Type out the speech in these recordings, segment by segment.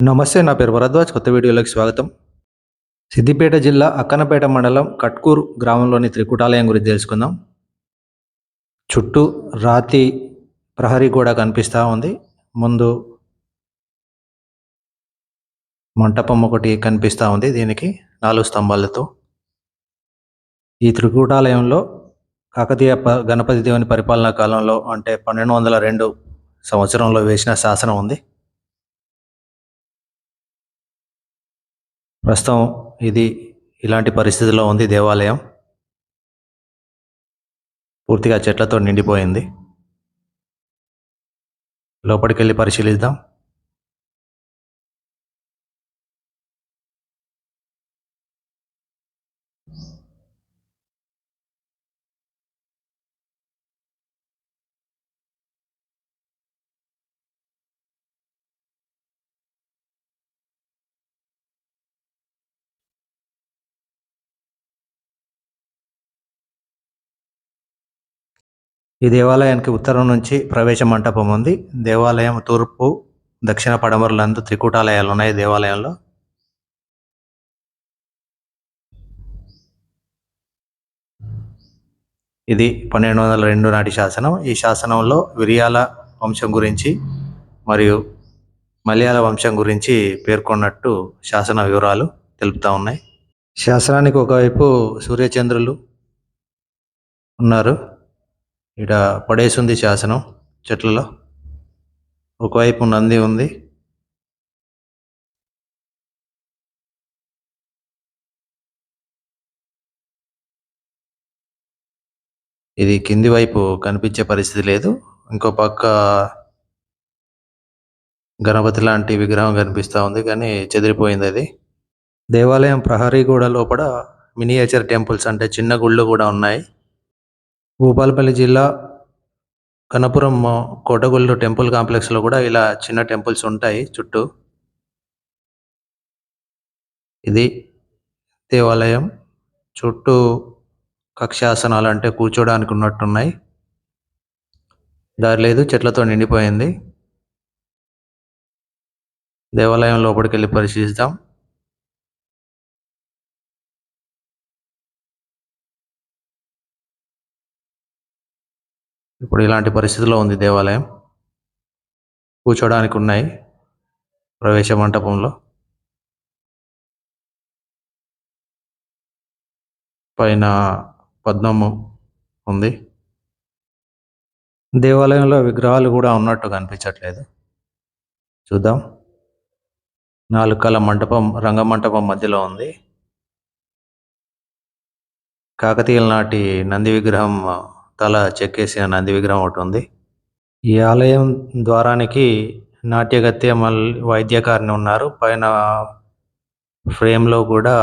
నమస్తే నా పేరు భరద్వాజ్ కొత్త వీడియోలోకి స్వాగతం. సిద్దిపేట జిల్లా అక్కనపేట మండలం కట్కూరు గ్రామంలోని త్రికుటాలయం గురించి తెలుసుకుందాం. చుట్టూ రాతి ప్రహరీ గోడ కనిపిస్తూ ఉంది. ముందు మంటపం ఒకటి కనిపిస్తూ ఉంది దీనికి నాలుగు స్తంభాలతో. ఈ త్రికూటాలయంలో కాకతీయ గణపతి దేవుని పరిపాలనా కాలంలో అంటే పన్నెండు వందల రెండు సంవత్సరంలో వేసిన శాసనం ఉంది. ప్రస్తుతం ఇది ఇలాంటి పరిస్థితిలో ఉంది దేవాలయం. పూర్తిగా చెట్లతో నిండిపోయింది. లోపలికి వెళ్ళి పరిశీలిద్దాం. ఈ దేవాలయానికి ఉత్తరం నుంచి ప్రవేశ మంటపం ఉంది. దేవాలయం తూర్పు దక్షిణ పడమరలందు త్రికూటాలయాలు ఉన్నాయి దేవాలయంలో. ఇది పన్నెండు వందల రెండు నాటి శాసనం. ఈ శాసనంలో విరియాల వంశం గురించి మరియు మలయాళ వంశం గురించి పేర్కొన్నట్టు శాసన వివరాలు తెలుపుతా ఉన్నాయి. శాసనానికి ఒకవైపు సూర్యచంద్రులు ఉన్నారు. ఇక్కడ పడేసింది శాసనం చెట్లలో. ఒకవైపు నంది ఉంది. ఇది కింది వైపు కనిపించే పరిస్థితి లేదు. ఇంకో పక్క గణపతి లాంటి విగ్రహం కనిపిస్తూ ఉంది కానీ చెదిరిపోయింది అది. దేవాలయం ప్రహరీ గోడ లోపల మినియేచర్ టెంపుల్స్ అంటే చిన్న గుళ్ళు కూడా ఉన్నాయి. భూపాలపల్లి జిల్లా కనపురం కోటగుళ్ళు టెంపుల్ కాంప్లెక్స్లో కూడా ఇలా చిన్న టెంపుల్స్ ఉంటాయి చుట్టూ. ఇది దేవాలయం. చుట్టూ కక్షాసనాలు అంటే కూర్చోడానికి ఉన్నట్టున్నాయి. దారి లేదు చెట్లతో నిండిపోయింది. దేవాలయం లోపలికి వెళ్ళి పరిశీలిద్దాం. ఇప్పుడు ఇలాంటి పరిస్థితిలో ఉంది దేవాలయం. కూర్చోడానికి ఉన్నాయి ప్రవేశ మంటపంలో. పైన పద్మము ఉంది. దేవాలయంలో విగ్రహాలు కూడా ఉన్నట్టు కనిపించట్లేదు. చూద్దాం. నాలుగు మంటపం రంగమంటపం మధ్యలో ఉంది. కాకతీయుల నాటి నంది విగ్రహం తల చెక్కేసిన నంది విగ్రహం ఒకటి ఉంది. ఈ ఆలయం ద్వారానికి నాట్యగత్య మల్ వైద్యకారిని ఉన్నారు. పైన ఫ్రేమ్లో కూడా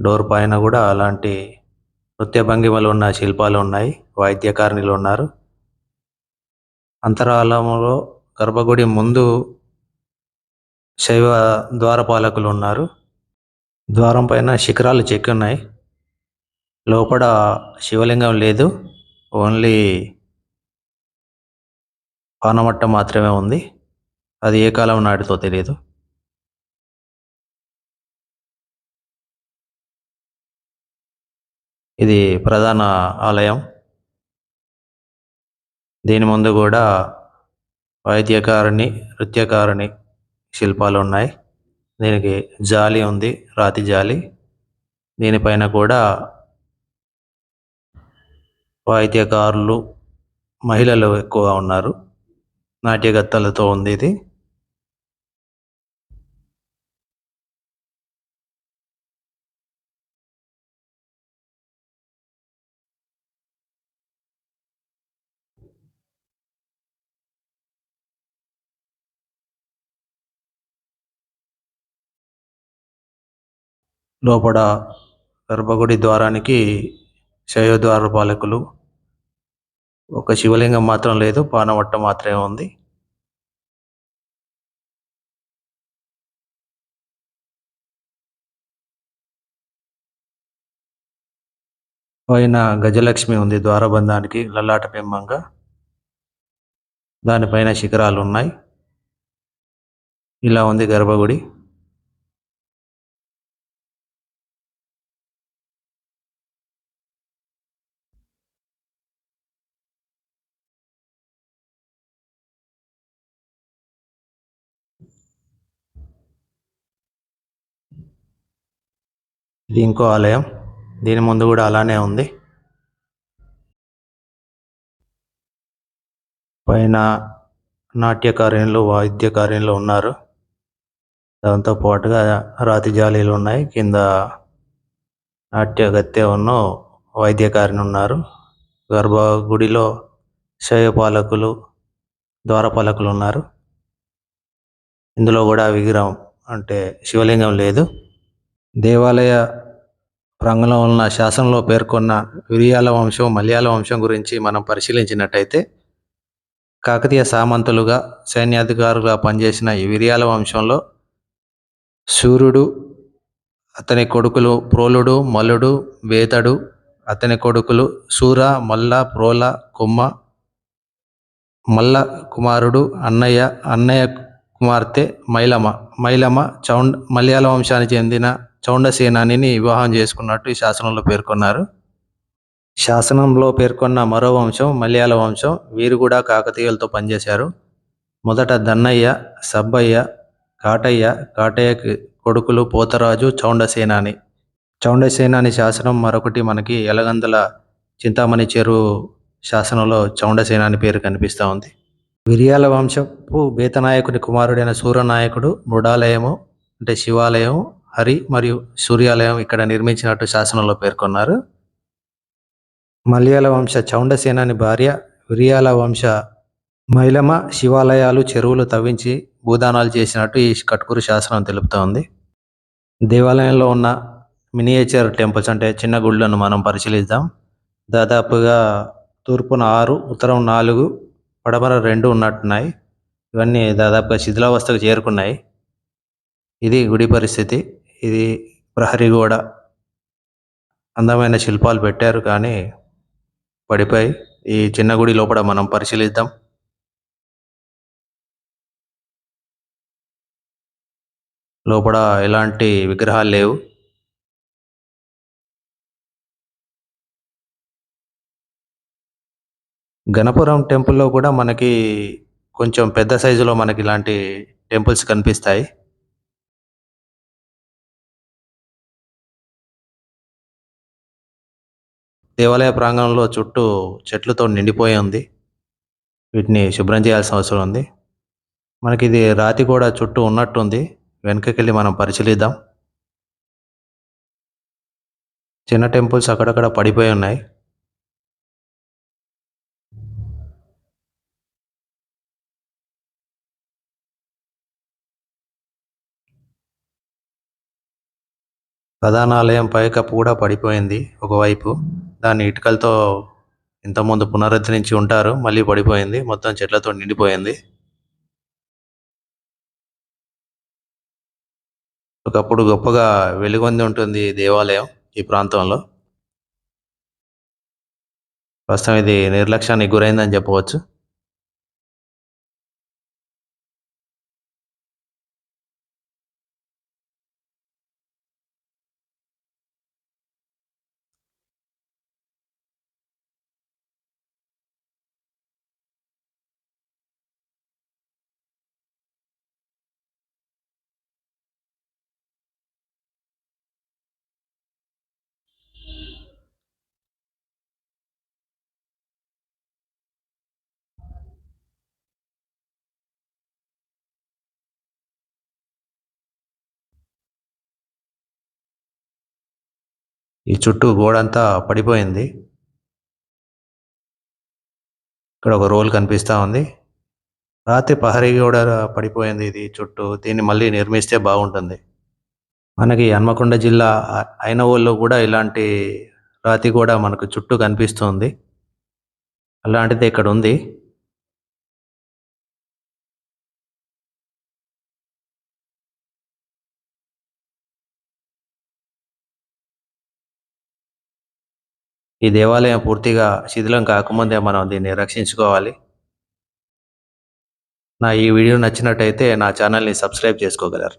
డోర్ పైన కూడా అలాంటి నృత్య భంగిమలు ఉన్న శిల్పాలు ఉన్నాయి. వాయిద్యకారిణిలు ఉన్నారు. అంతరాలంలో గర్భగుడి ముందు శైవ ద్వారపాలకులు ఉన్నారు. ద్వారం పైన శిఖరాలు చెక్కి ఉన్నాయి లోపల శివలింగం లేదు. ఓన్లీ పానమట్ట మాత్రమే ఉంది. అది ఏ కాలం నాటితో తెలియదు ఇది ప్రధాన ఆలయం. దీని ముందు కూడా వాయిద్యకారిణి నృత్యకారిణి శిల్పాలు ఉన్నాయి. దీనికి జాలి ఉంది రాతి జాలి. దీనిపైన కూడా వాయిద్యకారులు మహిళలు ఎక్కువగా ఉన్నారు. నాట్యగత్తలతో ఉంది ఇది. లోపల గర్భగుడి ద్వారానికి శైవ ద్వారపాలకులు ఒక శివలింగం మాత్రం లేదు పానవట్ట మాత్రమే ఉంది. పైన గజలక్ష్మి ఉంది ద్వారబంధానికి లల్లాట బింబంగా దానిపైన శిఖరాలు ఉన్నాయి. ఇలా ఉంది గర్భగుడి. ఇది ఇంకో ఆలయం. దీని ముందు కూడా అలానే ఉంది. పైన నాట్యకార్యంలో వాయిద్యకార్యంలో ఉన్నారు. దాంతో పాటుగా రాతి జాలీలు ఉన్నాయి. కింద నాట్యగత్తె ఉన్న వైద్యకారిని ఉన్నారు. గర్భగుడిలో శయపాలకులు ద్వారపాలకులు ఉన్నారు. ఇందులో కూడా విగ్రహం అంటే శివలింగం లేదు. దేవాలయ రంగంలో ఉన్న శాసనంలో పేర్కొన్న విరియాల వంశం మలయాళ వంశం గురించి మనం పరిశీలించినట్టయితే కాకతీయ సామంతులుగా సైన్యాధికారులుగా పనిచేసిన ఈ విరియాల వంశంలో సూర్యుడు అతని కొడుకులు ప్రోలుడు మల్లుడు వేతడు అతని కొడుకులు సూర మల్ల ప్రోల కుమ్మ మల్ల కుమారుడు అన్నయ్య అన్నయ్య కుమార్తె మైలమ మైలమ చౌండ్ మలయాళ వంశానికి చెందిన చౌండసేనానిని వివాహం చేసుకున్నట్టు ఈ శాసనంలో పేర్కొన్నారు. శాసనంలో పేర్కొన్న మరో వంశం మలయాళ వంశం వీరు కూడా కాకతీయులతో పనిచేశారు. మొదట దన్నయ్య సబ్బయ్య కాటయ్య కాటయ్యకి కొడుకులు పోతరాజు చౌండసేనాని. చౌండసేనాని శాసనం మరొకటి మనకి ఎలగందల చింతామణి చెరువు శాసనంలో చౌండసేనాని పేరు కనిపిస్తూ ఉంది. విరియాల వంశపు బేతనాయకుని కుమారుడైన సూర్యనాయకుడు మృడాలయము అంటే శివాలయం హరి మరియు సూర్యాలయం ఇక్కడ నిర్మించినట్టు శాసనంలో పేర్కొన్నారు. మలయాళ వంశ చౌండసేనాని భార్య విరియాల వంశ మైలమ శివాలయాలు చెరువులు తవ్వించి భూదానాలు చేసినట్టు ఈ కట్కూరు శాసనం తెలుపుతోంది. దేవాలయంలో ఉన్న మినియేచర్ టెంపుల్స్ అంటే చిన్న గుళ్ళను మనం పరిశీలిద్దాం. దాదాపుగా తూర్పున ఆరు ఉత్తరం నాలుగు పడమర రెండు ఉన్నట్టున్నాయి. ఇవన్నీ దాదాపుగా శిథిలావస్థకు చేరుకున్నాయి. ఇది గుడి పరిస్థితి. ఇది ప్రహరీ గోడ. అందమైన శిల్పాలు పెట్టారు కానీ పడిపోయి ఈ చిన్న గుడి లోపల మనం పరిశీలిద్దాం. లోపల ఎలాంటి విగ్రహాలు లేవు. గణపురం టెంపుల్లో కూడా మనకి కొంచెం పెద్ద సైజులో మనకి ఇలాంటి టెంపుల్స్ కనిపిస్తాయి. దేవాలయ ప్రాంగణంలో చుట్టూ చెట్లతో నిండిపోయి ఉంది. వీటిని శుభ్రం చేయాల్సిన అవసరం ఉంది. మనకి ఇది రాతి కూడా చుట్టూ ఉన్నట్టుంది. వెనకకెళ్ళి మనం పరిశీలిద్దాం. చిన్న టెంపుల్స్ అక్కడక్కడ పడిపోయి ఉన్నాయి. ప్రధానాలయం పైకప్పు కూడా పడిపోయింది ఒకవైపు. దాన్ని ఇటుకలతో ఇంతకుముందు పునరుద్ధరించి ఉంటారు మళ్ళీ పడిపోయింది. మొత్తం చెట్లతో నిండిపోయింది. ఒకప్పుడు గొప్పగా వెలుగొంది ఉంటుంది దేవాలయం ఈ ప్రాంతంలో. ప్రస్తుతం ఇది నిర్లక్ష్యానికి గురైందని చెప్పవచ్చు. ఈ చుట్టూ గోడంతా పడిపోయింది. ఇక్కడ ఒక రోల్ కనిపిస్తా ఉంది. రాత్రి పహరీ గోడ పడిపోయింది ఇది చుట్టూ. దీన్ని మళ్ళీ నిర్మిస్తే బాగుంటుంది. మనకి హన్మకొండ జిల్లా అయిన ఐనవోల్లో కూడా ఇలాంటి రాతి గోడ మనకు చుట్టూ కనిపిస్తుంది. అలాంటిది ఇక్కడ ఉంది. ఈ దేవాలయం పూర్తిగా శిథిలం కాకముందే మనం దీన్ని రక్షించుకోవాలి. నా ఈ వీడియో నచ్చినట్టయితే నా ఛానల్ని సబ్స్క్రైబ్ చేసుకోగలరు.